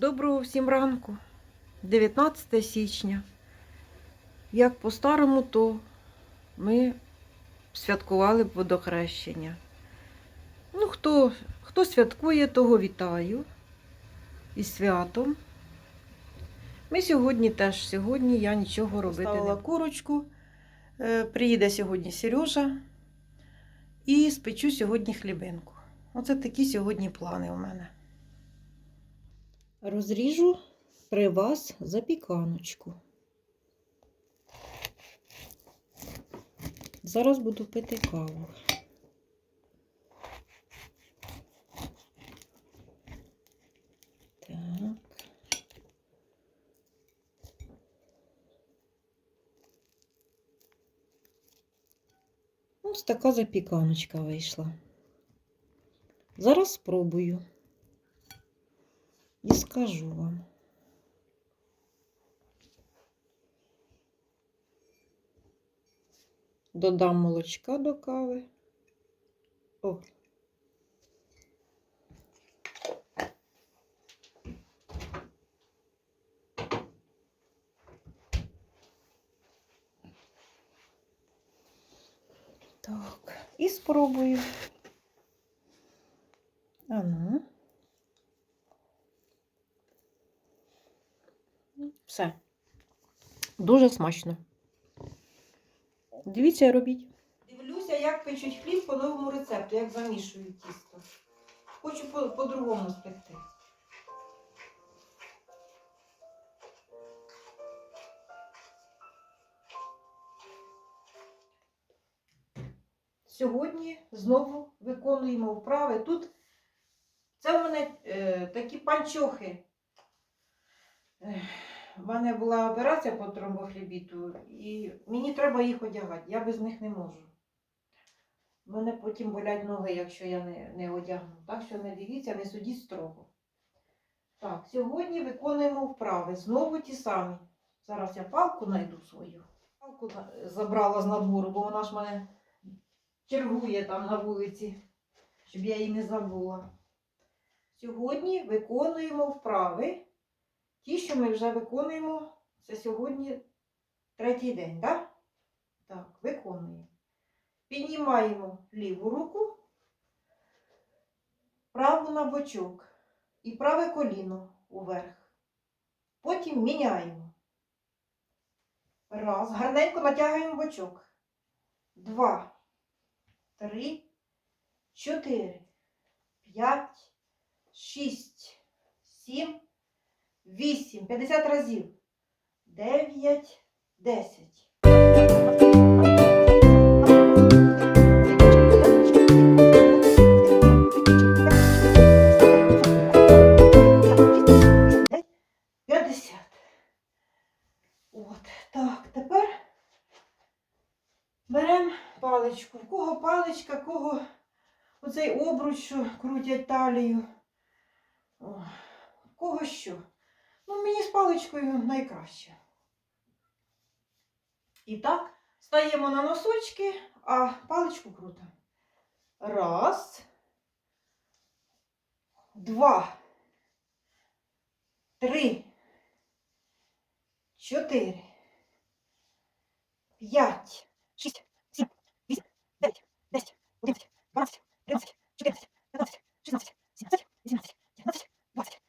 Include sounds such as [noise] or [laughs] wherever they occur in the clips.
Доброго всім ранку, 19 січня. Як по-старому, то ми святкували б водохрещення. Ну, хто, хто святкує, того вітаю із святом. Ми сьогодні теж, сьогодні я нічого робити не буду. курочку. Е, Приїде сьогодні Сережа. І спечу сьогодні хлібинку. Оце такі сьогодні плани у мене. Розріжу при вас запіканочку. Зараз буду пити каву. Так. Ось така запіканочка вийшла. Зараз спробую і скажу вам. Додам молочка до кави. О. Так, і спробую. А ну. Все. Дуже смачно. Дивіться, робіть. Дивлюся, як печуть хліб по новому рецепту, як замішують тісто. Хочу по- по-другому спекти. Сьогодні знову виконуємо вправи. Тут це в мене е, такі панчохи. В мене була операція по тромбофлебіту, і мені треба їх одягати. Я без них не можу. У мене потім болять ноги, якщо я не, не одягну. Так що не дивіться, не судіть строго. Так, сьогодні виконуємо вправи. Знову ті самі. Зараз я палку знайду свою. Палку забрала з надвору, бо вона ж мене чергує там на вулиці, щоб я її не забула. Сьогодні виконуємо вправи. Ті, що ми вже виконуємо, це сьогодні третій день, так? Так, виконуємо. Піднімаємо ліву руку, праву на бочок і праве коліно уверх. Потім міняємо. Раз. Гарненько натягуємо бочок. Два. Три. Чотири. П'ять. Шість. Сім. Вісім. П'ятдесят разів. Дев'ять. Десять. П'ятдесят. От, так, тепер беремо паличку. В кого паличка, кого оцей обруч, що крутять талію. В кого що. Ну, мені з паличкою найкраще. І так, стаємо на носочки, а паличку крутимо. Раз. Два. Три. Чотири. П'ять. Шість. Сім. Вісім. Дев'ять. Десять. Одинадцять. Дванадцять. Тринадцять. Чотирнадцять. П'ятнадцять. Шістнадцять. Сімнадцять. Вісімнадцять. Дев'ятнадцять. Двадцять.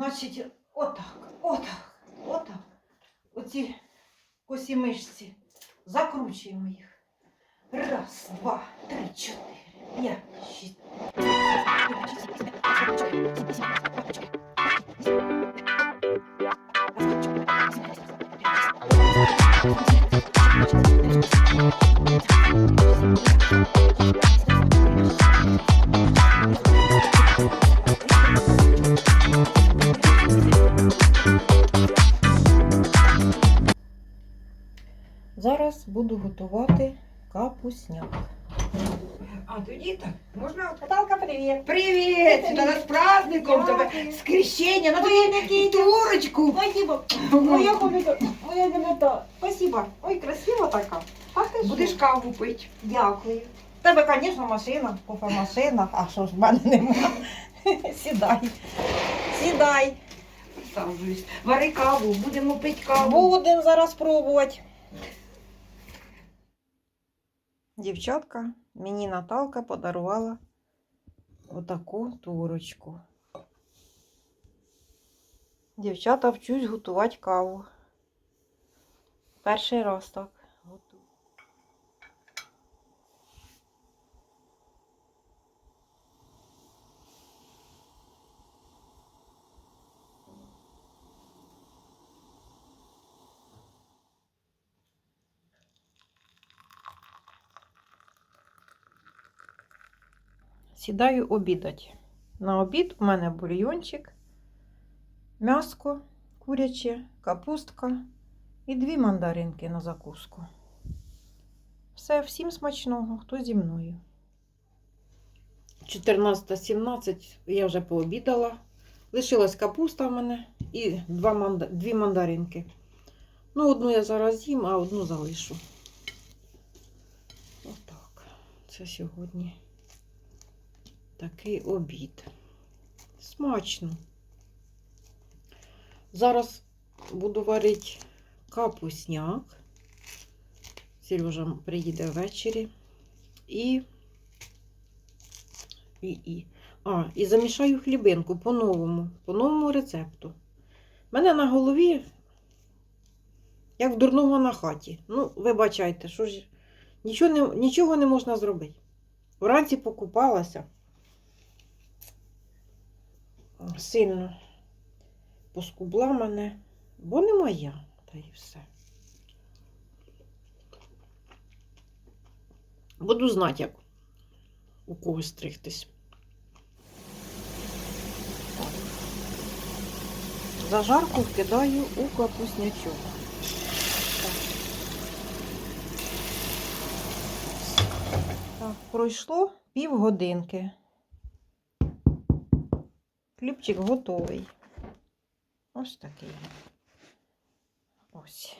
Значить, отак, отак, отак. Оці косі мишці. Закручуємо їх. Раз, два, три, чотири, п'ять, шість. Готувати капусняк. А тоді так, можна. Наталка, привіт. Привіт! Та з праздником тебе! З крещення! На тобі турочку! Спасибо. Моя помідор, моя мілята. Спасибо. Ой, красива така. А ти Будеш каву пити. Дякую. Тебе, звісно, машина, кофемашина, а що ж в мене нема. [laughs] Сідай. Сідай. Присаджуюсь. Вари каву, будемо пити каву. Будемо зараз пробувати. Дівчатка, мені Наталка подарувала отаку турочку. Дівчата вчусь готувати каву. Перший раз так Сідаю обідати. На обід у мене бульйончик, м'яско куряче, капустка і дві мандаринки на закуску. Все, всім смачного, хто зі мною. 14.17 я вже пообідала. Лишилась капуста в мене і два манда... дві мандаринки. Ну, одну я зараз з'їм, а одну залишу. Отак. Це сьогодні такий обід. Смачно. Зараз буду варити капусняк. Сережа приїде ввечері. І, і, і. А, і замішаю хлібинку по-новому, по новому рецепту. У мене на голові, як в дурного на хаті. Ну, вибачайте, що ж, нічого не, нічого не можна зробити. Вранці покупалася сильно поскубла мене, бо не моя, та і все. Буду знати, як у когось стригтись. Зажарку вкидаю у капуснячок. Так, пройшло півгодинки. Хлібчик готовий. Ось такий. Ось.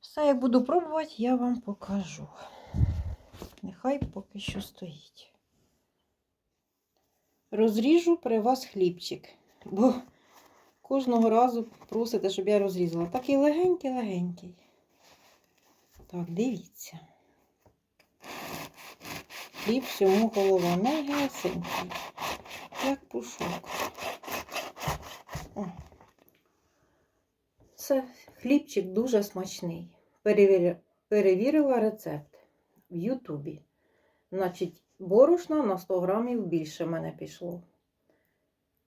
Все, як буду пробувати, я вам покажу. Нехай поки що стоїть. Розріжу при вас хлібчик, бо кожного разу просите, щоб я розрізала. Такий легенький-легенький. Так, дивіться. Хліб всьому голова негесенький, як пушок. О. Це хлібчик дуже смачний. Перевірила рецепт в Ютубі. Значить, борошна на 100 грамів більше мене пішло.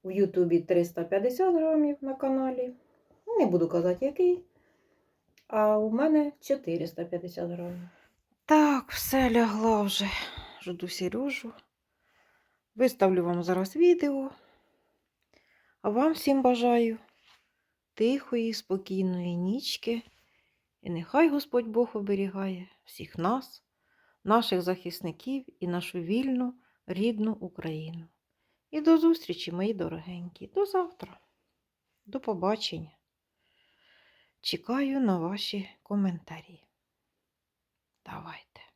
В Ютубі 350 грамів на каналі. Не буду казати, який. А у мене 450 грамів. Так, все лягла вже. Жду Сережу. Виставлю вам зараз відео. А вам всім бажаю тихої, спокійної нічки. І нехай Господь Бог оберігає всіх нас, наших захисників і нашу вільну, рідну Україну. І до зустрічі, мої дорогенькі. До завтра. До побачення. Чекаю на ваші коментарі. Давайте.